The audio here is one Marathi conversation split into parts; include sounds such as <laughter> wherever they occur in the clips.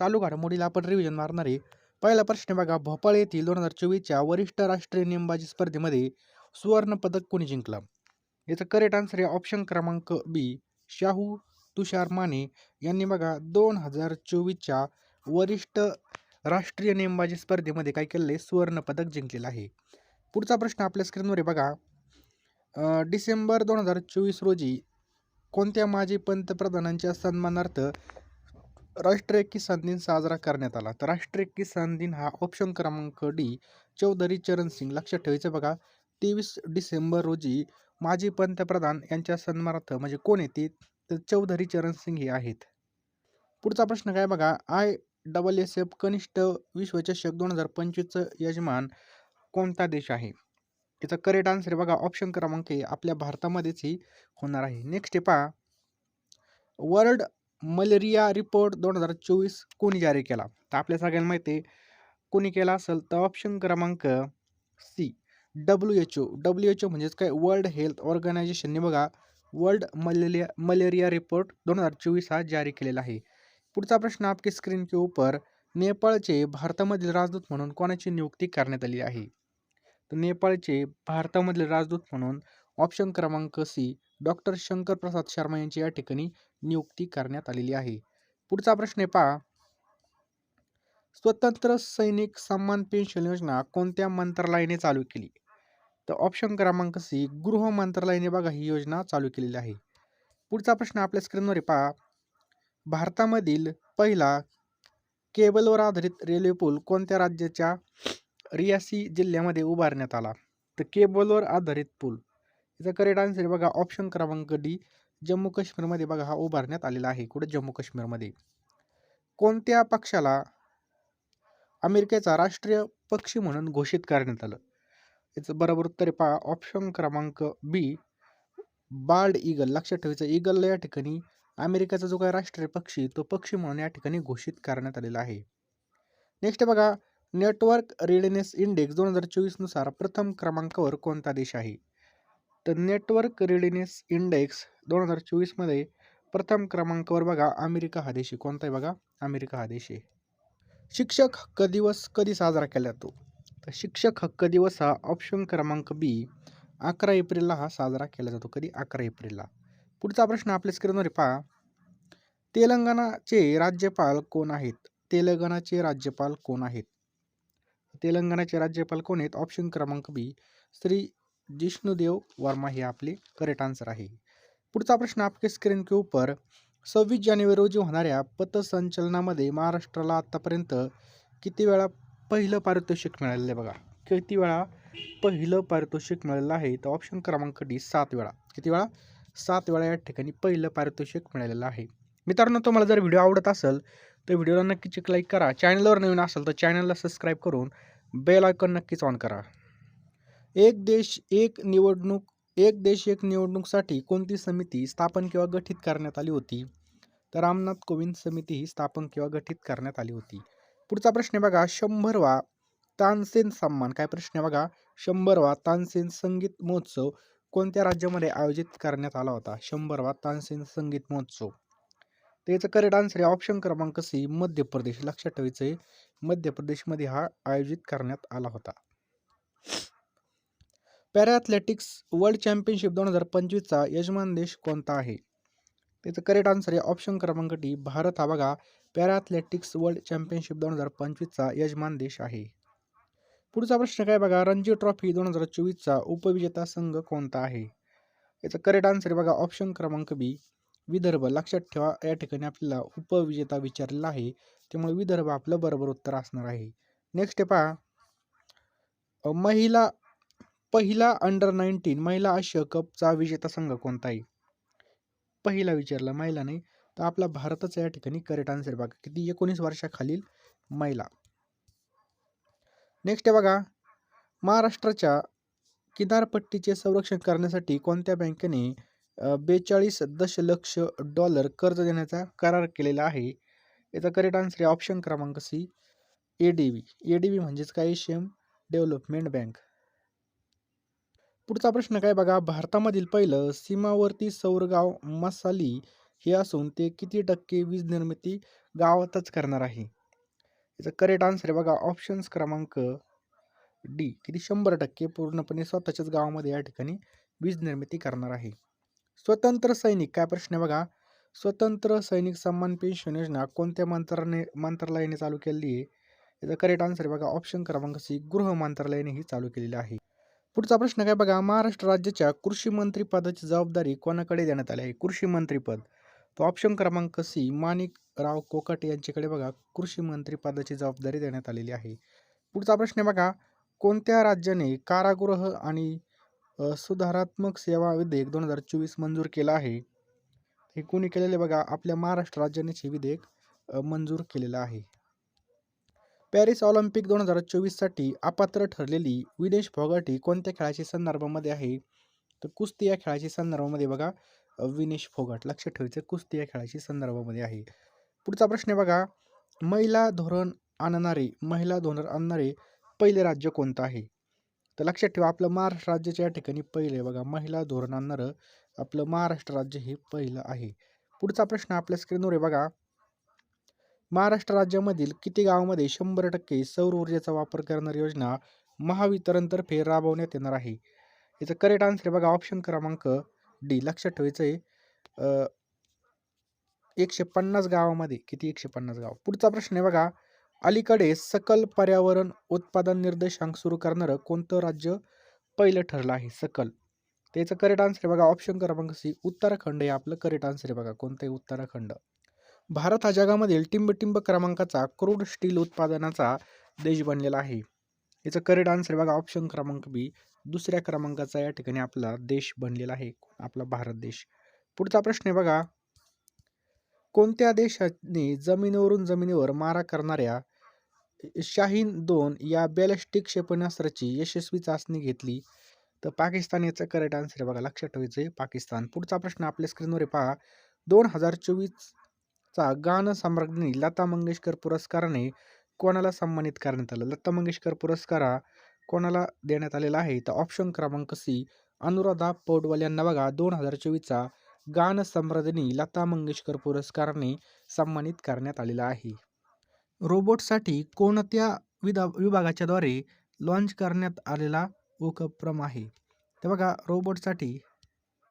चालू घडामोडीला आपण रिव्हिजन मारणार आहे. पहिला प्रश्न बघा भोपाळ येथील दोन हजार चोवीसच्या वरिष्ठ राष्ट्रीय नेमबाजी स्पर्धेमध्ये सुवर्ण पदक कोणी जिंकलं? याचं करेक्ट आन्सर आहे ऑप्शन क्रमांक बी शाहू तुषार माने. यांनी बघा दोन हजार चोवीसच्या वरिष्ठ राष्ट्रीय नेमबाजी स्पर्धेमध्ये काय केलेलं आहे? सुवर्ण पदक जिंकलेलं आहे. पुढचा प्रश्न आपल्या स्क्रीनवर आहे बघा. डिसेंबर दोन हजार चोवीस रोजी कोणत्या माजी पंतप्रधानांच्या सन्मानार्थ राष्ट्रीय किसान दिन साजरा करण्यात आला. तर राष्ट्रीय किसान दिन हा ऑप्शन क्रमांक डी चौधरी चरण सिंग लक्षात ठेवायचं बघा. तेवीस डिसेंबर रोजी माजी पंतप्रधान यांच्या सन्मानार्थ म्हणजे कोण येते तर चौधरी चरण सिंग हे आहेत. पुढचा प्रश्न काय बघा? आय डबल एस एफ कनिष्ठ विश्वचषक दोन हजार पंचवीसचं यजमान कोणता देश आहे? याचा करेक्ट आन्सर बघा. ऑप्शन क्रमांक आपल्या भारतामध्येच ही होणार आहे. नेक्स्ट आहे पहा. वर्ल्ड मलेरिया रिपोर्ट दोन हजार चोवीस कोणी जारी केला? तर आपल्या सगळ्यांना माहिती आहे कोणी केला असेल तर ऑप्शन क्रमांक C W H O W H O म्हणजेच काय? वर्ल्ड हेल्थ ऑर्गनायझेशनने बघा वर्ल्ड मलेरिया मलेरिया रिपोर्ट दोन हजार चोवीस हा जारी केलेला आहे. पुढचा प्रश्न आपके स्क्रीन के ऊपर नेपाळचे भारतामधील राजदूत म्हणून कोणाची नियुक्ती करण्यात आली आहे? तर नेपाळचे भारतामधील राजदूत म्हणून ऑप्शन क्रमांक सी डॉक्टर शंकर प्रसाद शर्मा यांची या ठिकाणी नियुक्ती करण्यात आलेली आहे. पुढचा प्रश्न आहे पहा. स्वतंत्र सैनिक सन्मान पेन्शन योजना कोणत्या मंत्रालयाने चालू केली? तर ऑप्शन क्रमांक सी गृह मंत्रालयाने बघा ही योजना चालू केलेली आहे. पुढचा प्रश्न आपल्या स्क्रीनवर पहा. भारतामधील पहिला केबलवर आधारित रेल्वे पूल कोणत्या राज्याच्या रियासी जिल्ह्यामध्ये उभारण्यात आला? तर केबलवर आधारित पूल याचा करेक्ट आन्सर आहे बघा ऑप्शन क्रमांक डी जम्मू काश्मीरमध्ये बघा हा उभारण्यात आलेला आहे. कुठे? जम्मू काश्मीरमध्ये. कोणत्या पक्षाला अमेरिकेचा राष्ट्रीय पक्षी म्हणून घोषित करण्यात आलं? याचं बरोबर उत्तर पहा ऑप्शन क्रमांक बी बाल्ड ईगल. लक्षात ठेवायचं ईगलला या ठिकाणी अमेरिकेचा जो काही राष्ट्रीय पक्षी तो पक्षी म्हणून या ठिकाणी घोषित करण्यात आलेला आहे. नेक्स्ट बघा नेटवर्क रेडिनेस इंडेक्स दोन हजार चोवीसनुसार प्रथम क्रमांकावर कोणता देश आहे? तर नेटवर्क रेडिनेस इंडेक्स दोन हजार चोवीसमध्ये प्रथम क्रमांकावर बघा. अमेरिका हा देश आहे. कोणता आहे बघा? अमेरिका हा देश आहे. शिक्षक हक्क दिवस कधी साजरा केला जातो? तर शिक्षक हक्क दिवस हा ऑप्शन क्रमांक बी अकरा एप्रिलला हा साजरा केला जातो. कधी? अकरा एप्रिलला. पुढचा प्रश्न आपल्या स्क्रीनवर पहा. तेलंगणाचे राज्यपाल कोण आहेत? तेलंगणाचे राज्यपाल कोण आहेत? तेलंगणाचे राज्यपाल कोण आहेत? ऑप्शन क्रमांक बी श्री जिष्णुदेव वर्मा हे आपले करेक्ट आन्सर आहे. पुढचा प्रश्न आपके स्क्रीन के ऊपर सव्वीस जानेवारी रोजी होणाऱ्या पथसंचलनामध्ये महाराष्ट्राला आत्तापर्यंत किती वेळा पहिलं पारितोषिक मिळालेलं आहे बघा? किती वेळा पहिलं पारितोषिक मिळालेलं आहे? तर ऑप्शन क्रमांक डी सात वेळा. किती वेळा? सात वेळा या ठिकाणी पहिलं पारितोषिक मिळालेलं आहे. मित्रांनो तुम्हाला जर व्हिडिओ आवडत असेल तर व्हिडिओला नक्कीच एक लाईक करा. चॅनलवर नवीन असेल तर चॅनलला सबस्क्राईब करून बेल आयकॉन नक्कीच ऑन करा. एक देश एक निवडणूक एक देश एक निवडणूकसाठी कोणती समिती स्थापन किंवा गठीत करण्यात आली होती? तर रामनाथ कोविंद समिती ही स्थापन किंवा गठीत करण्यात आली होती. पुढचा प्रश्न बघा शंभरवा तानसेन सन्मान. काय प्रश्न बघा? शंभरवा तानसेन संगीत महोत्सव कोणत्या राज्यामध्ये आयोजित करण्यात आला होता? शंभरवा तानसेन संगीत महोत्सव. त्याचं करेक्ट आन्सर आहे ऑप्शन क्रमांक सी मध्य प्रदेश. लक्षात ठेवायचं आहे मध्य प्रदेशमध्ये हा आयोजित करण्यात आला होता. पॅरा ॲथलेटिक्स वर्ल्ड चॅम्पियनशिप दोन हजार पंचवीसचा यजमान देश कोणता आहे? त्याचं करेक्ट आन्सर आहे ऑप्शन क्रमांक डी भारत हा बघा पॅरा ॲथलेटिक्स वर्ल्ड चॅम्पियनशिप दोन हजार पंचवीसचा यजमान देश आहे. पुढचा प्रश्न काय बघा रणजी ट्रॉफी दोन हजार चोवीसचा उपविजेता संघ कोणता आहे? याचं करेक्ट आन्सर बघा ऑप्शन क्रमांक बी विदर्भ. लक्षात ठेवा या ठिकाणी आपल्याला उपविजेता विचारलेला आहे त्यामुळे विदर्भ आपलं बरोबर उत्तर असणार आहे. नेक्स्ट पहा महिला पहिला अंडर नाईन्टीन महिला आशिया कपचा विजेता संघ कोणता आहे? पहिला विचारला महिला नाही. तर आपला भारताचा या ठिकाणी करेक्ट आन्सर बघा किती एकोणीस वर्षाखालील महिला. नेक्स्ट आहे बघा महाराष्ट्राच्या किनारपट्टीचे संरक्षण करण्यासाठी कोणत्या बँकेने बेचाळीस दशलक्ष डॉलर कर्ज देण्याचा करार केलेला आहे? याचा करेक्ट आन्सर आहे ऑप्शन क्रमांक C A D V A D V म्हणजेच काय? एशियन डेव्हलपमेंट बँक पुढचा प्रश्न काय बघा भारतामधील पहिलं सीमावर्ती सौरगाव मसाली हे असून ते किती टक्के वीज निर्मिती गावातच करणार आहे? याचं करेक्ट आन्सर आहे बघा ऑप्शन्स क्रमांक डी किती शंभर टक्के पूर्णपणे स्वतःच्याच गावामध्ये या ठिकाणी वीज निर्मिती करणार आहे? स्वतंत्र सैनिक काय प्रश्न आहे बघा? स्वतंत्र सैनिक सन्मान पेन्शन योजना कोणत्या मंत्राने मंत्रालयाने चालू केलेली आहे? याचा करेक्ट आन्सर आहे बघा ऑप्शन क्रमांक सी गृह मंत्रालयाने ही चालू केलेली आहे. पुढचा प्रश्न काय बघा महाराष्ट्र राज्याच्या कृषी मंत्री पदाची जबाबदारी कोणाकडे देण्यात आली आहे? कृषी मंत्रीपद तो ऑप्शन क्रमांक सी माणिकराव कोकाटे यांच्याकडे बघा कृषी मंत्री पदाची जबाबदारी देण्यात आलेली आहे. पुढचा प्रश्न बघा कोणत्या राज्याने कारागृह आणि सुधारात्मक सेवा विधेयक दोन हजार चोवीस मंजूर केलं आहे? हे कोणी केलेले बघा आपल्या महाराष्ट्र राज्यानेच हे विधेयक मंजूर केलेलं आहे. पॅरिस ऑलिम्पिक दोन हजार चोवीससाठी अपात्र ठरलेली विनेश फोगाटी कोणत्या खेळाच्या संदर्भामध्ये आहे? तर कुस्ती या खेळाच्या संदर्भामध्ये बघा. विनेश फोगाट. लक्ष ठेवायचं कुस्ती या खेळाच्या संदर्भामध्ये आहे. पुढचा प्रश्न आहे बघा. महिला धोरण आणणारे महिला धोरण आणणारे पहिले राज्य कोणतं आहे? तर लक्षात ठेवा आपलं महाराष्ट्र राज्याच्या या ठिकाणी पहिलं आहे बघा. महिला धोरण आणणारं आपलं महाराष्ट्र राज्य हे पहिलं आहे. पुढचा प्रश्न आपल्या स्क्रीनवर आहे बघा. महाराष्ट्र राज्यामधील किती गावामध्ये शंभर टक्के सौर ऊर्जेचा वापर करणारी योजना महावितरणतर्फे राबवण्यात येणार आहे? याचं करेक्ट आन्सर बघा ऑप्शन क्रमांक डी लक्षात ठेवायचं आहे एकशे पन्नास गावामध्ये किती एकशे पन्नास गाव? पुढचा प्रश्न आहे बघा अलीकडे सकल पर्यावरण उत्पादन निर्देशांक सुरू करणारं कोणतं राज्य पहिलं ठरलं आहे? सकल. त्याचं करेक्ट आन्सर आहे बघा ऑप्शन क्रमांक सी उत्तराखंड हे आपलं करेक्ट आन्सर आहे बघा कोणतंही उत्तराखंड? भारत हा जगामधील टिंबटिंब क्रमांकाचा क्रूड स्टील उत्पादनाचा देश बनलेला आहे. याचं करेक्ट आन्सर बघा ऑप्शन क्रमांक बी दुसऱ्या क्रमांकाचा या ठिकाणी आपला देश बनलेला आहे आपला भारत देश. पुढचा प्रश्न आहे बघा कोणत्या देशाने जमिनीवरून जमिनीवर मारा करणाऱ्या शाहीन दोन या बॅलिस्टिक क्षेपणास्त्राची यशस्वी चाचणी घेतली? तर पाकिस्तान याचं करेक्ट आन्सर बघा लक्षात ठेवायचं आहे पाकिस्तान. पुढचा प्रश्न आपल्या स्क्रीनवर पहा दोन हजार चोवीस गान गानसम्राज्ञी लता मंगेशकर पुरस्काराने कोणाला सन्मानित करण्यात आलं? लता मंगेशकर पुरस्कार हा कोणाला देण्यात आलेला आहे? तर ऑप्शन क्रमांक सी अनुराधा पौडवाल यांना बघा. दोन हजार चोवीसचा गानसम्राज्ञी लता मंगेशकर पुरस्काराने सन्मानित करण्यात आलेला आहे. रोबोटसाठी कोणत्या विधा विभागाच्याद्वारे लॉन्च करण्यात आलेला उपक्रम आहे? तर बघा रोबोटसाठी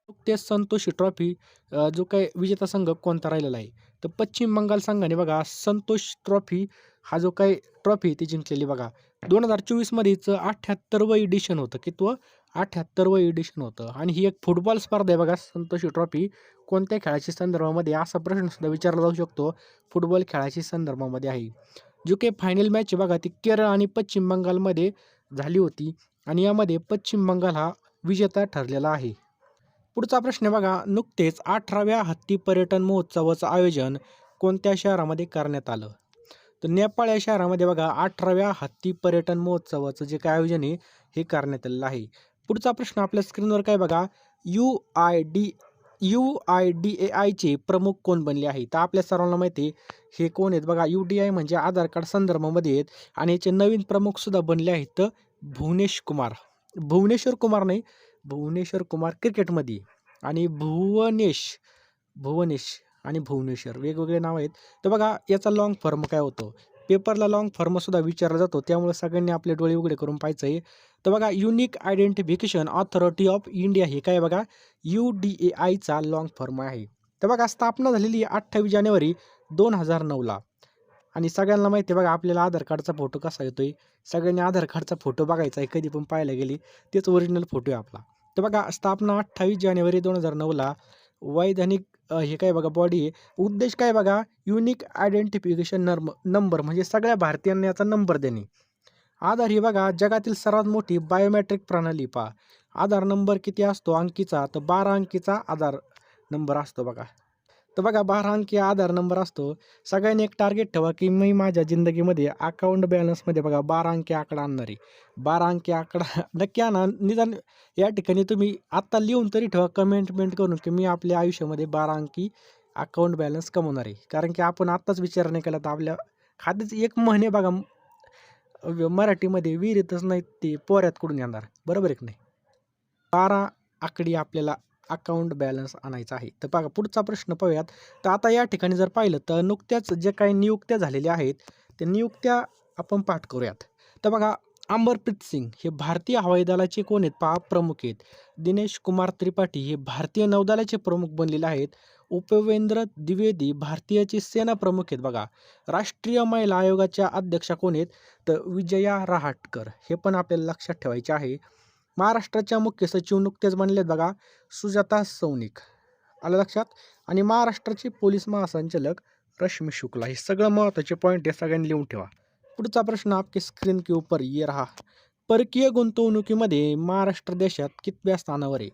नुकतेच संतोषी ट्रॉफी जो काही विजेता संघ कोणता राहिलेला आहे? तर पश्चिम बंगाल संघाने बघा संतोष ट्रॉफी हा जो काही ट्रॉफी ती जिंकलेली बघा. दोन हजार चोवीसमध्येच अठ्ठ्याहत्तरवं एडिशन होतं. की तो हो? अठ्ठ्याहत्तरवं एडिशन होतं. आणि ही एक फुटबॉल स्पर्धा आहे बघा संतोषी ट्रॉफी. कोणत्या खेळाच्या संदर्भामध्ये असा प्रश्नसुद्धा विचारला जाऊ शकतो. फुटबॉल खेळाच्या संदर्भामध्ये आहे. जो काही फायनल मॅच आहे बघा ती केरळ आणि पश्चिम बंगालमध्ये झाली होती. आणि यामध्ये पश्चिम बंगाल हा विजेता ठरलेला आहे. पुढचा प्रश्न आहे बघा. नुकतेच अठराव्या हत्ती पर्यटन महोत्सवाचं आयोजन कोणत्या शहरामध्ये करण्यात आलं? तर नेपाळ या शहरामध्ये बघा अठराव्या हत्ती पर्यटन महोत्सवाचं जे काय आयोजन आहे हे करण्यात आलेलं आहे. पुढचा प्रश्न आपल्या स्क्रीनवर काय बघा? U I D U I D A आयचे प्रमुख कोण बनले आहे तर आपल्या सर्वांना माहिती आहे हे कोण आहेत? बघा यू डी आय म्हणजे आधार कार्ड संदर्भामध्ये आहेत आणि याचे नवीन प्रमुख सुद्धा बनले आहेत तर भुवनेश कुमार. भुवनेश्वर कुमार नाही भुवनेश्वर कुमार क्रिकेटमध्ये. आणि भुवनेश भुवनेश आणि भुवनेश्वर वेगवेगळे नाव आहेत. तर बघा याचा लाँग फॉर्म काय होतो? पेपरला लाँग फॉर्मसुद्धा विचारला जातो. त्यामुळे सगळ्यांनी आपले डोळे उघडे करून पाहायचं आहे. तर बघा unique identification authority of India हे काय बघा? यू डी ए आयचा लाँग फॉर्म आहे. तर बघा स्थापना झालेली अठ्ठावीस जानेवारी दोन हजार नऊला. आणि सगळ्यांना माहिती आहे बघा आपल्याला आधार कार्डचा फोटो कसा येतोय? सगळ्यांनी आधार कार्डचा फोटो बघायचा आहे. कधी पण पाहायला गेली तेच ओरिजिनल फोटो आहे आपला. तर बघा स्थापना अठ्ठावीस जानेवारी दोन हजार नऊला वैधानिक हे काय बघा बॉडी उद्देश काय बघा युनिक आयडेंटिफिकेशन नर्म नंबर म्हणजे सगळ्या भारतीयांना याचा नंबर देणे. आधार ही बघा जगातील सर्वात मोठी बायोमॅट्रिक प्रणाली पहा. आधार नंबर किती असतो? अंकीचा तर बारा अंकीचा आधार नंबर असतो बघा. तर बघा बारा अंकी आधार नंबर असतो. सगळ्यांनी एक टार्गेट ठेवा की मी माझ्या जिंदगीमध्ये अकाउंट बॅलन्समध्ये बघा बारा अंकी आकडा आणणार आहे. बारा अंकी आकडा <laughs> नक्की आणा. निदान या ठिकाणी तुम्ही आत्ता लिहून तरी ठेवा कमेंटमेंट करून की मी आपल्या आयुष्यामध्ये बारा अंकी अकाउंट बॅलन्स कमवणार आहे. कारण की आपण आत्ताच विचार नाही केला तर आपल्या खात्याच एक महिने बघा मराठीमध्ये विहिरीतच नाही ते पोऱ्यात कुठून येणार. बरोबर आहे की नाही? बारा आकडी आपल्याला अकाउंट बॅलन्स आणायचा आहे. तर बघा पुढचा प्रश्न पाहूयात. तर आता या ठिकाणी जर पाहिलं तर नुकत्याच जे काही नियुक्त्या झालेल्या आहेत त्या नियुक्त्या आपण पाठ करूयात. तर बघा अंबरप्रीत सिंग हे भारतीय हवाई दलाचे कोण आहेत? पहा प्रमुख आहेत. दिनेश कुमार त्रिपाठी हे भारतीय नौदलाचे प्रमुख बनलेले आहेत. उपवेंद्र द्विवेदी भारतीयाचे सेना प्रमुख आहेत बघा. राष्ट्रीय महिला आयोगाच्या अध्यक्षा कोण आहेत? तर विजया रहाटकर. हे पण आपल्याला लक्षात ठेवायचे आहे. महाराष्ट्राच्या मुख्य सचिव नुकतेच बनलेत बघा सुजाता सौनिक. आलं लक्षात? आणि महाराष्ट्राचे पोलीस महासंचालक रश्मी शुक्ला. हे सगळं महत्त्वाचे पॉईंट आहे सगळ्यांनी लिहून ठेवा. पुढचा प्रश्न आपके स्क्रीन के ऊपर ये रहा. परकीय गुंतवणुकीमध्ये महाराष्ट्र देशात कितव्या स्थानावर आहे?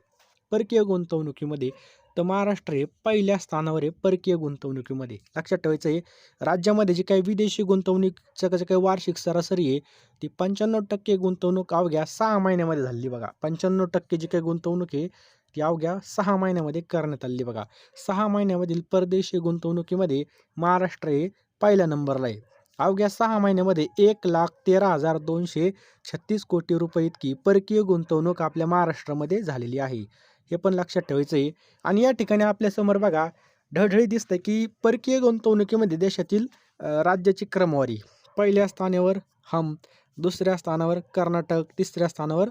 परकीय गुंतवणुकीमध्ये तर महाराष्ट्र हे पहिल्या स्थानावर आहे परकीय गुंतवणुकीमध्ये. लक्षात ठेवायचं आहे राज्यामध्ये जी काही विदेशी गुंतवणुकीचं जे काही वार्षिक सरासरी आहे ती पंच्याण्णव टक्के गुंतवणूक अवघ्या सहा महिन्यामध्ये झाली बघा. पंच्याण्णव टक्के जी काही गुंतवणूक आहे ती अवघ्या सहा महिन्यामध्ये करण्यात आली बघा. सहा महिन्यामधील परदेशी गुंतवणुकीमध्ये महाराष्ट्र हे पहिल्या नंबरला आहे. अवघ्या सहा महिन्यामध्ये एक लाख तेरा हजार दोनशे छत्तीस कोटी रुपये इतकी परकीय गुंतवणूक आपल्या महाराष्ट्रामध्ये झालेली आहे. हे पण लक्षात ठेवायचं आहे आणि या ठिकाणी आपल्यासमोर बघा ढळढळी दिसतं की परकीय गुंतवणुकीमध्ये देशातील राज्याची क्रमवारी. पहिल्या स्थानावर हम दुसऱ्या स्थानावर कर्नाटक तिसऱ्या स्थानावर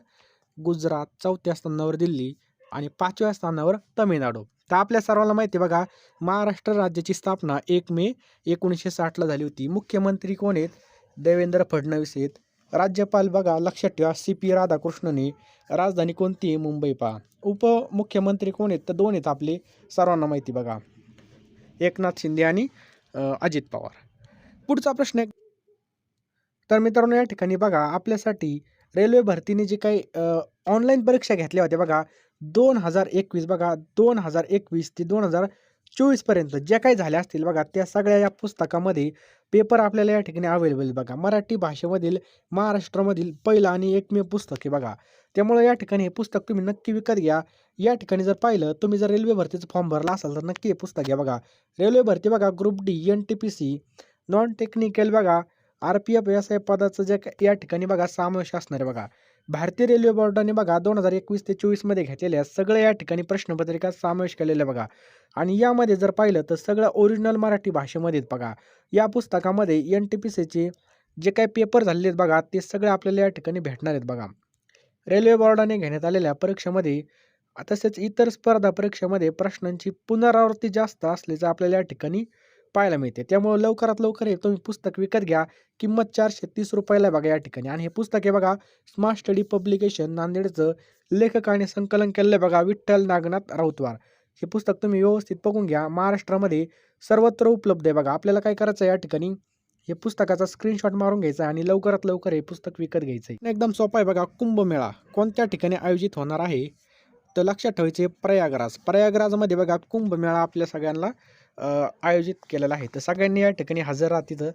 गुजरात चौथ्या स्थानावर दिल्ली आणि पाचव्या स्थानावर तामिळनाडू. तर आपल्या सर्वांना माहिती आहे बघा महाराष्ट्र राज्याची स्थापना एक मे एकोणीसशे साठला झाली होती. मुख्यमंत्री कोण आहेत? देवेंद्र फडणवीस आहेत. राज्यपाल बघा लक्षात ठेवा सी पी राधाकृष्णने राजधानी कोणती आहे मुंबई पहा. उपमुख्यमंत्री कोण आहेत? तर दोन आहेत आपले. सर्वांना माहिती बघा. एकनाथ शिंदे आणि अजित पवार. पुढचा प्रश्न आहे. तर मित्रांनो या ठिकाणी बघा आपल्यासाठी रेल्वे भरतीने जे काही ऑनलाईन परीक्षा घेतल्या होत्या बघा दोन हजार एकवीस बघा दोन हजार एकवीस ते दोन हजार चोवीसपर्यंत ज्या काही झाल्या असतील बघा त्या सगळ्या या पुस्तकामध्ये पेपर आपल्याला या ठिकाणी अवेलेबल बघा. मराठी भाषेमधील महाराष्ट्रामधील पहिलं आणि एकमेव पुस्तक आहे बघा. त्यामुळे या ठिकाणी हे पुस्तक तुम्ही नक्की विकत घ्या. या ठिकाणी जर पाहिलं तुम्ही जर रेल्वे भरतीचं फॉर्म भरला असाल तर नक्की हे पुस्तक घ्या बघा. रेल्वे भरती बघा group D N T P C non technical बघा R P F S I पदाचं जे या ठिकाणी बघा समावेश असणार आहे बघा. भारतीय रेल्वे बोर्डाने बघा दोन हजार एकवीस ते चोवीसमध्ये घेतलेल्या सगळ्या या ठिकाणी प्रश्नपत्रिका समावेश केलेल्या बघा. आणि यामध्ये जर पाहिलं तर सगळं ओरिजिनल मराठी भाषेमध्येच बघा. या पुस्तकामध्ये एन टी पी सीचे जे काही पेपर झालेले आहेत बघा ते सगळे आपल्याला या ठिकाणी भेटणार आहेत बघा. रेल्वे बोर्डाने घेण्यात आलेल्या परीक्षेमध्ये तसेच इतर स्पर्धा परीक्षेमध्ये प्रश्नांची पुनरावृत्ती जास्त असल्याचं आपल्याला या ठिकाणी पाहायला मिळते. त्यामुळे लवकरात लवकर हे तुम्ही पुस्तक विकत घ्या. किंमत चारशे तीस रुपयाला बघा या ठिकाणी. आणि हे पुस्तक हे बघा स्मार्ट स्टडी पब्लिकेशन नांदेडचं लेखक आणि संकलन केलेलं आहे बघा विठ्ठल नागनाथ राऊतवार. हे पुस्तक तुम्ही व्यवस्थित बघून घ्या. महाराष्ट्रामध्ये सर्वत्र उपलब्ध आहे बघा. आपल्याला काय करायचं आहे या ठिकाणी? हे पुस्तकाचा स्क्रीनशॉट मारून घ्यायचा आहे आणि लवकरात लवकर हे पुस्तक विकत घ्यायचं आहे. एकदम सोपा आहे बघा. कुंभमेळा कोणत्या ठिकाणी आयोजित होणार आहे? तर लक्षात ठेवायचे प्रयागराज. प्रयागराजमध्ये बघा कुंभमेळा आपल्या सगळ्यांना आयोजित केलेला आहे. तर सगळ्यांनी या ठिकाणी हजर राहा तिथं.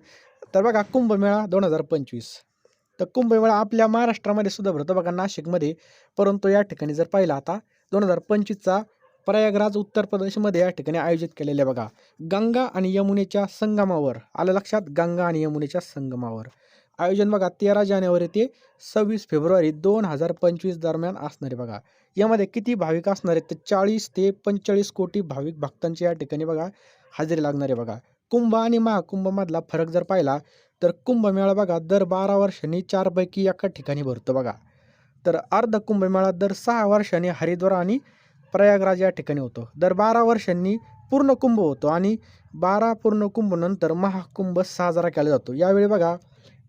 तर बघा कुंभमेळा दोन हजार पंचवीस. तर कुंभमेळा आपल्या महाराष्ट्रामध्ये सुद्धा भरतो. बघा नाशिकमध्ये. परंतु या ठिकाणी जर पाहिला आता दोन हजार पंचवीसचा प्रयागराज उत्तर प्रदेशमध्ये या ठिकाणी आयोजित केलेले आहे बघा. गंगा आणि यमुनेच्या संगमावर. आलं लक्षात? गंगा आणि यमुनेच्या संगमावर. आयोजन बघा तेरा जानेवारी ते सव्वीस फेब्रुवारी दोन हजार पंचवीस दरम्यान असणार आहे बघा. यामध्ये किती भाविक असणार आहेत? तर चाळीस ते पंचेचाळीस कोटी भाविक भक्तांची या ठिकाणी बघा हजेरी लागणार आहे बघा. कुंभ आणि महाकुंभमधला फरक जर पाहिला तर कुंभमेळा बघा दर बारा वर्षांनी चारपैकी एका ठिकाणी भरतो बघा. तर अर्ध कुंभमेळा दर सहा वर्षांनी हरिद्वार आणि प्रयागराज या ठिकाणी होतो. दर बारा वर्षांनी पूर्ण कुंभ होतो आणि बारा पूर्ण कुंभ नंतर महाकुंभ साजरा केला जातो. यावेळी बघा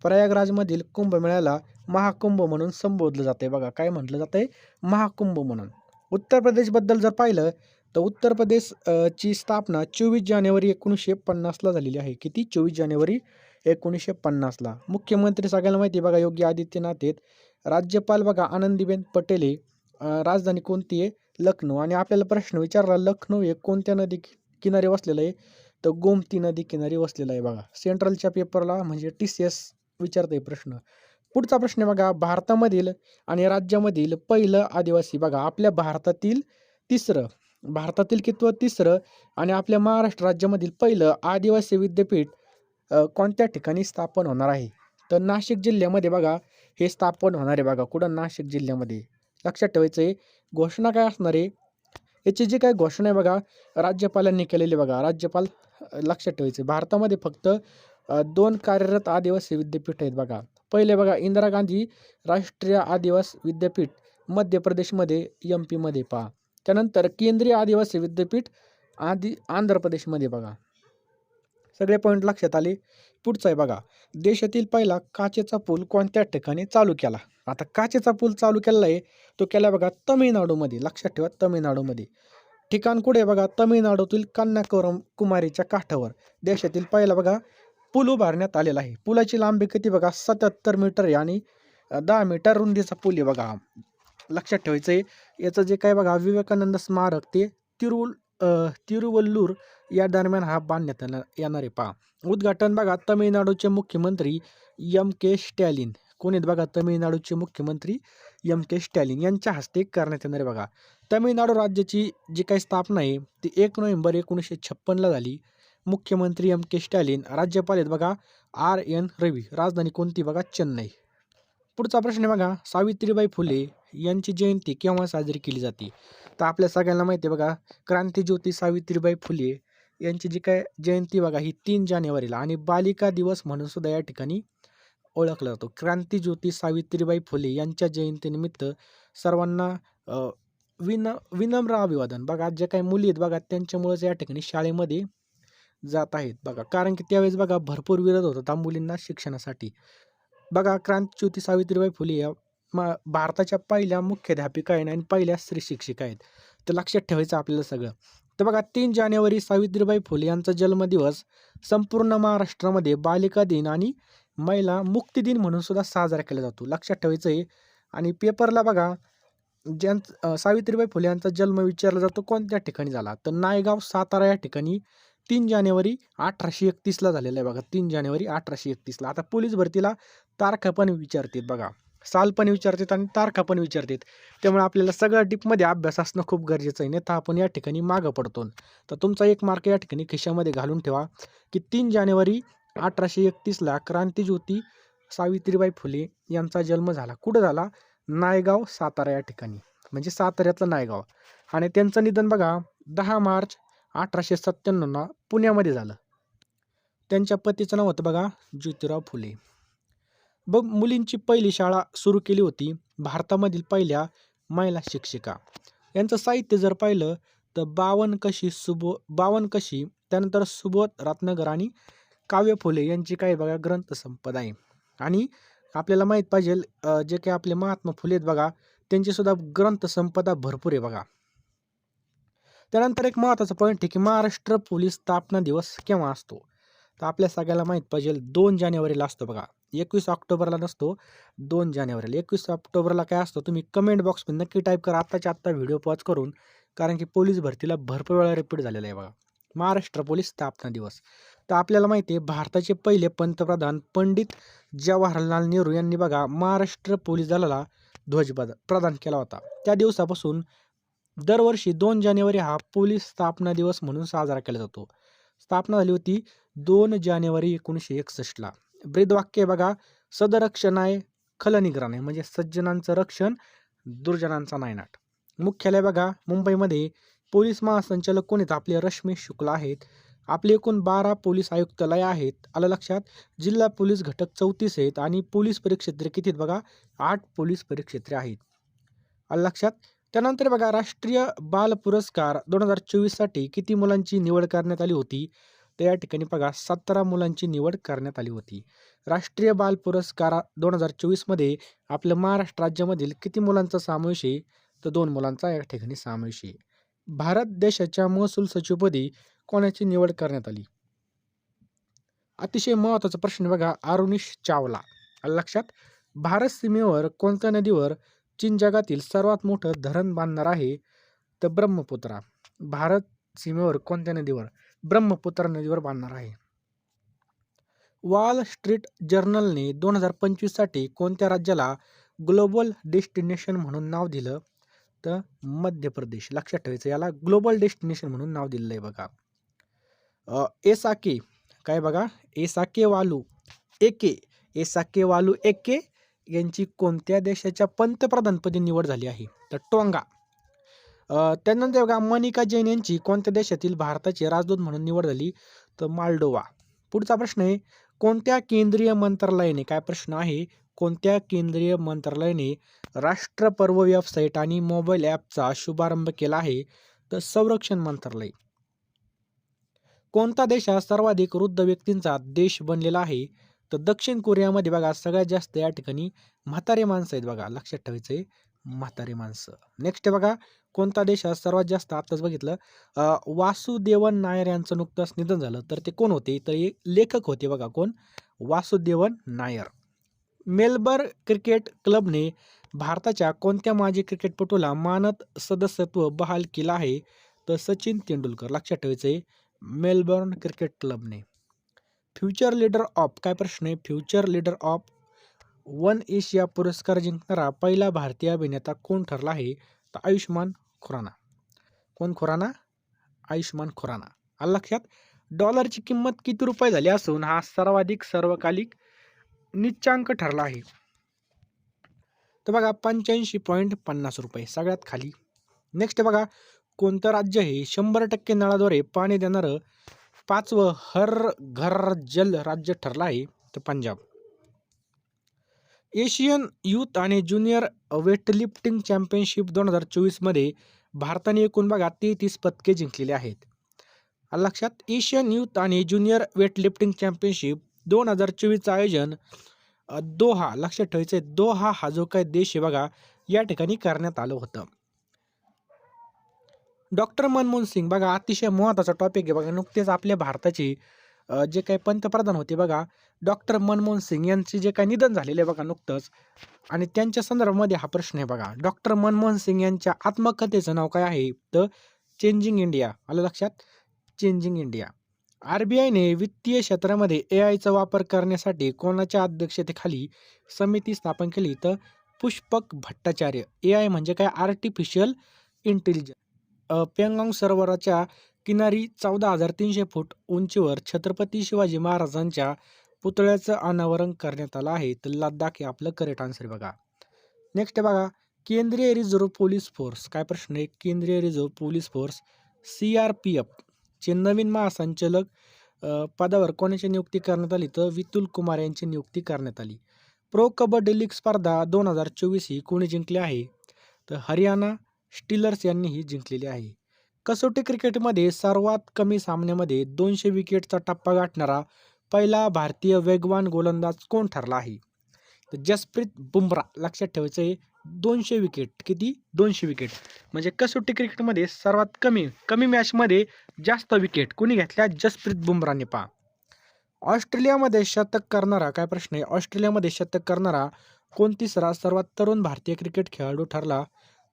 प्रयागराजमधील कुंभमेळ्याला महाकुंभ म्हणून संबोधलं जाते बघा काय म्हटलं जातंय? महाकुंभ म्हणून. उत्तर प्रदेशबद्दल जर पाहिलं तर उत्तर प्रदेश ची स्थापना चोवीस जानेवारी एकोणीसशे पन्नासला झालेली आहे. किती? चोवीस जानेवारी एकोणीसशे पन्नासला मुख्यमंत्री सगळ्यांना माहिती आहे बघा योगी आदित्यनाथ आहेत. राज्यपाल बघा आनंदीबेन पटेल आहे. राजधानी कोणती आहे? लखनौ. आणि आपल्याला प्रश्न विचारला लखनौ हे कोणत्या नदी किनारी वसलेलं आहे? तर गोमती नदी किनारी वसलेलं आहे बघा. सेंट्रलच्या पेपरला म्हणजे टी सी एस विचारते प्रश्न. पुढचा प्रश्न आहे बघा भारतामधील आणि राज्यामधील पहिलं आदिवासी बघा आपल्या भारतातील तिसरं भारतातील कितवं तिसरं आणि आपल्या महाराष्ट्र राज्यामधील पहिलं आदिवासी विद्यापीठ कोणत्या ठिकाणी स्थापन होणार आहे? तर नाशिक जिल्ह्यामध्ये बघा हे स्थापन होणार आहे बघा कुठं? नाशिक जिल्ह्यामध्ये. लक्षात ठेवायचं आहे घोषणा काय असणार आहे? याची जी काय घोषणा आहे बघा राज्यपालांनी केलेली बघा राज्यपाल लक्षात ठेवायचे भारतामध्ये फक्त दोन कार्यरत आदिवासी विद्यापीठ आहेत बघा. पहिले बघा इंदिरा गांधी राष्ट्रीय आदिवासी विद्यापीठ मध्य प्रदेशमध्ये एम पीमध्ये पहा. त्यानंतर केंद्रीय आदिवासी विद्यापीठ आदि आंध्र प्रदेशमध्ये बघा. सगळे पॉईंट लक्षात आले? पुढचं आहे बघा. देशातील पहिला काचेचा पूल कोणत्या ठिकाणी चालू केला? आता काचेचा पूल चालू केलेला आहे तो केला बघा तमिळनाडूमध्ये. लक्षात ठेवा तमिळनाडूमध्ये. ठिकाण कुठे बघा? तमिळनाडूतील कन्याकुरम कुमारीच्या काठावर. देशातील पहिला बघा पूल उभारण्यात आलेला आहे. पुलाची लांबी किती बघा? सत्याहत्तर मीटर आहे आणि दहा मीटर रुंदीचा पूल आहे बघा लक्षात ठेवायचं आहे याचं जे काय बघा विवेकानंद स्मारक ते तिरुल तिरुवल्लूर या दरम्यान हा बांधण्यात येणार येणार आहे. पहा. उद्घाटन बघा तमिळनाडूचे मुख्यमंत्री एम के स्टॅलिन. कोण आहेत बघा? तमिळनाडूचे मुख्यमंत्री एम के स्टॅलिन यांच्या हस्ते करण्यात येणार आहे बघा. तमिळनाडू राज्याची जी काही स्थापना आहे ती एक नोव्हेंबर एकोणीसशे छप्पनला झाली. मुख्यमंत्री एम के स्टॅलिन राज्यपाल आहेत बघा आर एन रवी राजधानी कोणती बघा चेन्नई. पुढचा प्रश्न आहे बघा सावित्रीबाई फुले यांची जयंती केव्हा साजरी केली जाते? तर आपल्या सगळ्यांना माहिती आहे बघा क्रांतीज्योती सावित्रीबाई फुले यांची जी काय जयंती बघा ही तीन जानेवारीला आणि बालिका दिवस म्हणून सुद्धा या ठिकाणी ओळखला जातो. क्रांतीज्योती सावित्रीबाई फुले यांच्या जयंतीनिमित्त सर्वांना विन विनम्र अभिवादन. बघा ज्या काही मुली आहेत बघा त्यांच्यामुळेच या ठिकाणी शाळेमध्ये जात आहेत बघा. कारण की त्यावेळेस बघा भरपूर विरोध होता मुलींना शिक्षणासाठी. बघा क्रांतीच्युती सावित्रीबाई फुले या मा भारताच्या पहिल्या मुख्याध्यापिका आहेत आणि पहिल्या स्त्री शिक्षिका आहेत. तर लक्षात ठेवायचं आपल्याला सगळं. तर बघा तीन जानेवारी सावित्रीबाई फुले यांचा जन्मदिवस संपूर्ण महाराष्ट्रामध्ये बालिका दिन आणि महिला मुक्ती दिन म्हणून सुद्धा साजरा केला जातो. लक्षात ठेवायचं आहे. आणि पेपरला बघा ज्यां सावित्रीबाई फुले यांचा जन्म विचारला जातो कोणत्या ठिकाणी झाला? तर नायगाव सातारा या ठिकाणी तीन जानेवारी अठराशे एकतीसला झालेला आहे बघा. तीन जानेवारी अठराशे एकतीसला आता पोलीस भरतीला तारखा पण विचारतात बघा. साल पण विचारतात आणि तारखा पण विचारतात. त्यामुळे आपल्याला सगळं डीपमध्ये अभ्यास असणं खूप गरजेचं आहे. नाही तर आपण या ठिकाणी मागं पडतो. तर तुमचा एक मार्क या ठिकाणी खिशामध्ये घालून ठेवा की तीन जानेवारी अठराशे एकतीसला क्रांतीज्योती सावित्रीबाई फुले यांचा जन्म झाला. कुठं झाला? नायगाव सातारा या ठिकाणी. म्हणजे साताऱ्यातलं नायगाव. आणि त्यांचं निधन बघा दहा मार्च अठराशे सत्त्याण्णवला पुण्यामध्ये झालं. त्यांच्या पतीचं नाव होतं बघा ज्योतिराव फुले. बघ मुलींची पहिली शाळा सुरू केली होती भारतामधील पहिल्या महिला शिक्षिका. यांचं साहित्य जर पाहिलं तर बावन कशी सुबो बावन कशी त्यानंतर सुबोध रत्नगर आणि काव्य फुले यांची काही बघा ग्रंथसंपदा आहे. आणि आपल्याला माहीत पाहिजे जे काही आपले महात्मा फुले आहेत बघा त्यांचीसुद्धा ग्रंथसंपदा भरपूर आहे बघा. त्यानंतर एक महत्त्वाचा पॉईंट आहे की महाराष्ट्र पोलीस स्थापना दिवस केव्हा असतो? तर आपल्या सगळ्याला माहीत पाहिजे दोन जानेवारीला असतो बघा. एकवीस ऑक्टोबरला नसतो दोन जानेवारीला. एकवीस ऑक्टोबरला काय असतो तुम्ही कमेंट बॉक्समध्ये नक्की टाईप करा. आत्ताच्या आत्ता व्हिडिओ पॉज करून कारण की पोलीस भरतीला भरपूर वेळा रिपीट झालेला आहे बघा. महाराष्ट्र पोलीस स्थापना दिवस. तर आपल्याला माहिती आहे भारताचे पहिले पंतप्रधान पंडित जवाहरलाल नेहरू यांनी बघा महाराष्ट्र पोलीस दलाला ध्वज प्रदान केला होता. त्या दिवसापासून दरवर्षी दोन जानेवारी हा पोलीस स्थापना दिवस म्हणून साजरा केला जातो. स्थापना झाली होती दोन जानेवारी एकोणीसशे एकसष्टला ब्रीदवाक्य बघा बघा सदरक्षणाय खलनिग्रहण म्हणजे सज्जनांचं रक्षण दुर्जनांचा नायनाट. मुख्यालय बघा मुंबईमध्ये पोलीस महासंचालक कोण आहेत? आपले रश्मी शुक्ला आहेत. आपले एकूण बारा पोलीस आयुक्तालय आहेत. आलं लक्षात जिल्हा पोलीस घटक चौतीस आहेत आणि पोलीस परिक्षेत्रे किती आहेत बघा? आठ पोलीस परिक्षेत्रे आहेत. आलं लक्षात? त्यानंतर बघा राष्ट्रीय बाल पुरस्कार दोन हजार चोवीससाठी किती मुलांची निवड करण्यात आली होती? तर या ठिकाणी बघा सतरा मुलांची निवड करण्यात आली होती. राष्ट्रीय बाल पुरस्कार दोन हजार चोवीसमध्ये आपल्या महाराष्ट्र राज्यामधील किती मुलांचा समावेश आहे? तर दोन मुलांचा या ठिकाणी समावेश आहे. भारत देशाच्या महसूल सचिवपदी कोणाची निवड करण्यात आली? अतिशय महत्त्वाचा प्रश्न बघा आरुणिश चावला. लक्षात? भारत सीमेवर कोणत्या नदीवर चीन जगातील सर्वात मोठं धरण बांधणार आहे तर ब्रह्मपुत्रा. भारत सीमेवर कोणत्या नदीवर? ब्रह्मपुत्रा नदीवर बांधणार आहे. वॉल स्ट्रीट जर्नलने दोन हजार पंचवीससाठी कोणत्या राज्याला ग्लोबल डेस्टिनेशन म्हणून नाव दिलं? तर मध्य प्रदेश. लक्षात ठेवायचं याला ग्लोबल डेस्टिनेशन म्हणून नाव दिलेलं आहे बघा एसाके. काय बघा? एसाके वालू एके. एसाके वालू एके. यांची कोणत्या देशाच्या पंतप्रधानपदी निवड झाली आहे? तर टोंगा. त्यानंतर बघा मनिका जैन यांची कोणत्या देशातील भारताची राजदूत म्हणून निवड झाली? तर माल्डोवा. पुढचा प्रश्न आहे कोणत्या केंद्रीय मंत्रालयाने काय प्रश्न आहे? कोणत्या केंद्रीय मंत्रालयाने राष्ट्रपर्व वेबसाईट आणि मोबाईल ॲपचा शुभारंभ केला आहे? तर संरक्षण मंत्रालय. कोणता देश हा सर्वाधिक वृद्ध व्यक्तींचा देश बनलेला आहे? तर दक्षिण कोरियामध्ये बघा सगळ्यात जास्त या ठिकाणी म्हातारे माणसं आहेत बघा लक्षात ठेवायचं आहे म्हातारे माणसं. नेक्स्ट बघा कोणता देश हा सर्वात जास्त आत्ताच बघितलं? वासुदेवन नायर यांचं नुकतंच निधन झालं. तर ते कोण होते? तर हे लेखक होते बघा कोण? वासुदेवन नायर. मेलबर्न क्रिकेट क्लबने भारताच्या कोणत्या माजी क्रिकेटपटूला मानद सदस्यत्व बहाल केलं आहे? तर सचिन तेंडुलकर लक्षात ठेवायचं आहे मेलबर्न क्रिकेट क्लबने. फ्युचर लीडर ऑफ काय प्रश्न आहे? Future leader of one Asia पुरस्कार जिंकणारा पहिला भारतीय अभिनेता कोण ठरला आहे? तर आयुष्मान खुराना. कोण खुराना? आयुष्मान खुराना. आलं लक्षात? डॉलरची किंमत किती रुपये झाली असून हा सर्वाधिक सर्वकालिक निच्चांक ठरला आहे. तर बघा पंच्याऐंशी पॉईंट पन्नास रुपये सगळ्यात खाली. नेक्स्ट बघा कोणतं राज्य हे? शंभर टक्के नळाद्वारे पाणी देणारं पाचवं हर घर जल राज्य ठरलं आहे तर पंजाब. एशियन यूथ आणि ज्युनियर वेटलिफ्टिंग चॅम्पियनशिप दोन हजार चोवीसमध्ये भारताने एकूण बघा तेहतीस पदके जिंकलेली आहेत. लक्षात एशियन यूथ आणि ज्युनियर वेटलिफ्टिंग चॅम्पियनशिप दोन हजार चोवीसचं आयोजन दोहा लक्षात ठेवायचं आहे दोहा हा जो काही देश आहे बघा या ठिकाणी करण्यात आलं होतं. डॉक्टर मनमोहन सिंग बघा अतिशय महत्त्वाचा टॉपिक आहे बघा. नुकतेच आपल्या भारताचे जे काही पंतप्रधान होते बघा डॉक्टर मनमोहन सिंग यांचे जे काही निधन झालेले आहे बघा नुकतंच आणि त्यांच्या संदर्भामध्ये हा प्रश्न आहे बघा. डॉक्टर मनमोहन सिंग यांच्या आत्मकथेचं नाव काय आहे? तर चेंजिंग इंडिया. आलं लक्षात? Changing India. आर बी आयने वित्तीय क्षेत्रामध्ये ए आयचा वापर करण्यासाठी कोणाच्या अध्यक्षतेखाली समिती स्थापन केली? तर पुष्पक भट्टाचार्य. ए आय म्हणजे काय? आर्टिफिशियल इंटेलिजन्स पेंगांग सरोवराच्या किनारी चौदा हजार तीनशे फूट उंचीवर छत्रपती शिवाजी महाराजांच्या पुतळ्याचं अनावरण करण्यात आलं आहे. तर लद्दाख हे आपलं करेक्ट आन्सर बघा. नेक्स्ट बघा. केंद्रीय रिझर्व्ह पोलीस फोर्स. काय प्रश्न आहे? केंद्रीय reserve police force C R P F चे नवीन महासंचालक पदावर कोणाची नियुक्ती करण्यात आली? तर वितुल कुमार यांची नियुक्ती करण्यात आली. प्रो कबड्डी लीग स्पर्धा दोन हजार चोवीस ही कोणी जिंकली आहे? तर हरियाणा स्टीलर्स यांनी ही जिंकलेली आहे. कसोटी क्रिकेटमध्ये सर्वात कमी सामन्यामध्ये दोनशे विकेटचा टप्पा गाठणारा पहिला भारतीय वेगवान गोलंदाज कोण ठरला आहे? तर जसप्रीत बुमरा लक्षात ठेवायचं आहे दोनशे विकेट. किती? दोनशे विकेट. म्हणजे कसोटी क्रिकेटमध्ये सर्वात कमी कमी मॅचमध्ये जास्त विकेट. कोणी घेतल्या? जसप्रीत बुमराने पहा. ऑस्ट्रेलियामध्ये शतक करणारा काय प्रश्न आहे? ऑस्ट्रेलियामध्ये शतक करणारा कोण तिसरा सर्वात तरुण भारतीय क्रिकेट खेळाडू ठरला?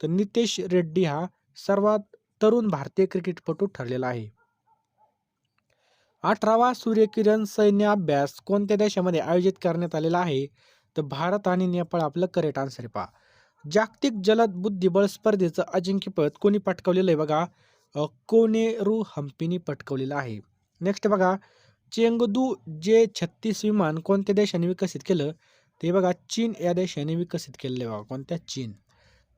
तर नितेश रेड्डी हा सर्वात तरुण भारतीय क्रिकेटपटू ठरलेला आहे. अठरावा सूर्यकिरण सैन्य अभ्यास कोणत्या देशामध्ये आयोजित करण्यात आलेला आहे? तर भारत आणि नेपाळ आपलं करेक्ट आन्सर पहा. जागतिक जलद बुद्धिबळ स्पर्धेचं अजिंक्यपद कोणी पटकवलेलं आहे बघा? कोनेरू हम्पीनी पटकवलेलं आहे. नेक्स्ट बघा चेंगदू जे छत्तीस विमान कोणत्या देशाने विकसित केलं? ते बघा चीन या देशाने विकसित केलेलं आहे बघा कोणत्या? चीन.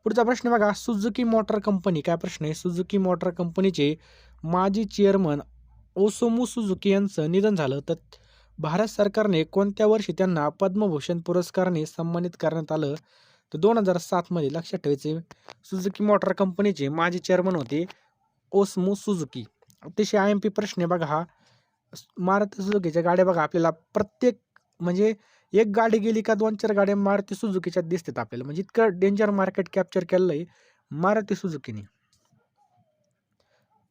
पुढचा प्रश्न बघा सुझुकी मोटर कंपनी काय प्रश्न आहे? सुझुकी मोटर कंपनीचे माजी चेअरमन ओसोमू सुझुकी यांचं निधन झालं. तर भारत सरकारने कोणत्या वर्षी त्यांना पद्मभूषण पुरस्काराने सन्मानित करण्यात आलं? तर दोन हजार सातमध्ये लक्षात ठेवायचे सुझुकी मोटर कंपनीचे माजी चेअरमन होते ओसमू सुझुकी. अतिशय आय एम पी प्रश्न बघा हा. मारुती सुझुकीच्या गाड्या बघा आपल्याला प्रत्येक म्हणजे एक गाडी गेली का दोन चार गाड्या मारुती सुझुकीच्या दिसतात आपल्याला. म्हणजे इतकं डेंजर मार्केट कॅप्चर केलेलं आहे मारुती सुझुकीने.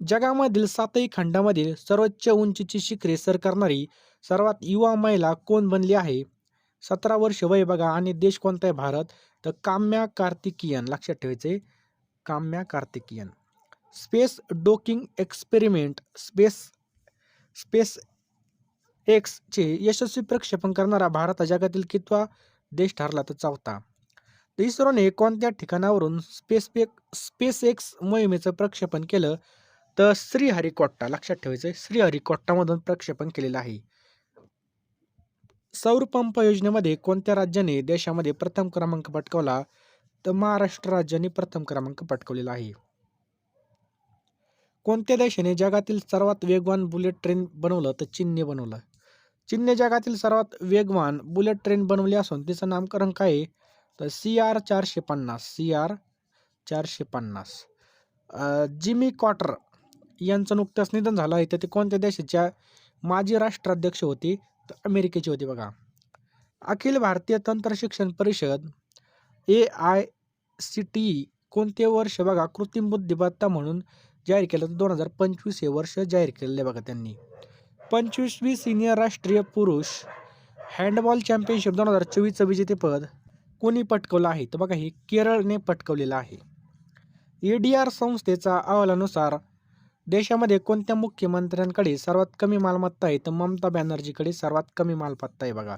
जगामधील सातही खंडामधील सर्वोच्च उंचीची शिखरे सर करणारी सर्वात युवा महिला कोण बनली आहे? सतरा वर्ष वय बघा आणि देश कोणता आहे? भारत. तर काम्या कार्तिकीयन. लक्षात ठेवायचे Kamya Karthikeyan. Space docking experiment. Space space एक्सचे यशस्वी प्रक्षेपण करणारा भारत हा जगातील कितवा देश ठरला तर चौथा. तर इस्रोने कोणत्या ठिकाणावरून स्पेस स्पेस एक्स मोहिमेचं प्रक्षेपण केलं तर श्रीहरिकोट्टा लक्षात ठेवायचं आहे श्रीहरिकोट्टामधून प्रक्षेपण केलेलं आहे. सौर पंप योजनेमध्ये कोणत्या राज्याने देशामध्ये प्रथम क्रमांक पटकावला? तर महाराष्ट्र राज्याने प्रथम क्रमांक पटकावलेला आहे. कोणत्या देशाने जगातील सर्वात वेगवान बुलेट ट्रेन बनवलं? तर चीनने बनवलं. चीनने जगातील सर्वात वेगवान बुलेट ट्रेन बनवली असून तिचं नामकरण काय आहे? तर सी आर चारशे पन्नास सी आर चारशे पन्नास. जिमी कॉटर यांचं नुकतंच निधन झालं आहे. तर ते कोणत्या देशाच्या माजी राष्ट्राध्यक्ष होते? तर अमेरिकेची होती बघा. अखिल भारतीय तंत्र शिक्षण परिषद ए आय सी टी कोणते वर्ष बघा? कृत्रिम बुद्धिमत्ता म्हणून जाहीर केलं. तर दोन हजार पंचवीस हे वर्ष जाहीर केलेलं आहे बघा त्यांनी. पंचवीसवी सिनियर राष्ट्रीय पुरुष हँडबॉल चॅम्पियनशिप दोन हजार चोवीसचं विजेतेपद कोणी पटकवलं आहे? तर बघा हे केरळने पटकवलेलं आहे. ए डी आर संस्थेचा अहवालानुसार देशामध्ये कोणत्या मुख्यमंत्र्यांकडे सर्वात कमी मालमत्ता आहे? तर ममता बॅनर्जीकडे सर्वात कमी मालमत्ता आहे बघा.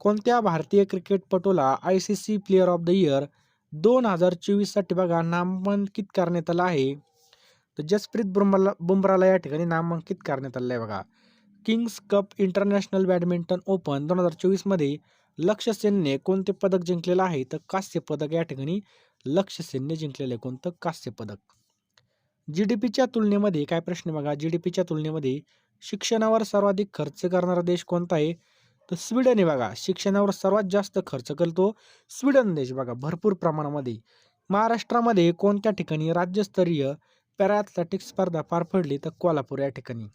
कोणत्या भारतीय क्रिकेटपटूला I C C player of the year दोन हजार चोवीससाठी बघा नामांकित करण्यात आलं आहे? तर जसप्रीत बुमराला बुमराला या ठिकाणी नामांकित करण्यात आलं आहे बघा. King's cup international badminton open दोन हजार चोवीसमध्ये लक्ष्य सेनने कोणते पदक जिंकलेलं आहे तर कांस्य पदक? या ठिकाणी लक्ष्य सेनने जिंकलेलं आहे कोणतं? कांस्य पदक. जी डी पीच्या तुलनेमध्ये काय प्रश्न बघा? जी डी पीच्या तुलनेमध्ये शिक्षणावर सर्वाधिक खर्च करणारा देश कोणता आहे? तर स्वीडन हे बघा. शिक्षणावर सर्वात जास्त खर्च करतो स्वीडन देश बघा भरपूर प्रमाणामध्ये. महाराष्ट्रामध्ये कोणत्या ठिकाणी राज्यस्तरीय पॅरा स्पर्धा पार पडली तर कोल्हापूर या ठिकाणी.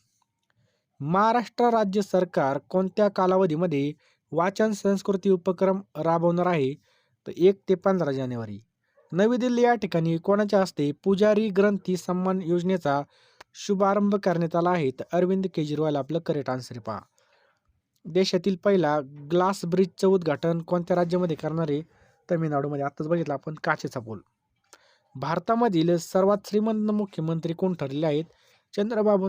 महाराष्ट्र राज्य सरकार कोणत्या कालावधीमध्ये वाचन संस्कृती उपक्रम राबवणार आहे? तर एक ते पंधरा जानेवारी. नवी दिल्ली या ठिकाणी कोणाच्या हस्ते पुजारी ग्रंथी सन्मान योजनेचा शुभारंभ करण्यात आला आहे? तर अरविंद केजरीवाल आपलं करेक्ट आन्सर पहा. देशातील पहिला ग्लास ब्रिजचं उद्घाटन कोणत्या राज्यामध्ये करणार आहे? तमिळनाडूमध्ये. आत्ताच बघितलं आपण काचेचा पूल. भारतामधील सर्वात श्रीमंत मुख्यमंत्री कोण ठरलेले आहेत? चंद्रबाबू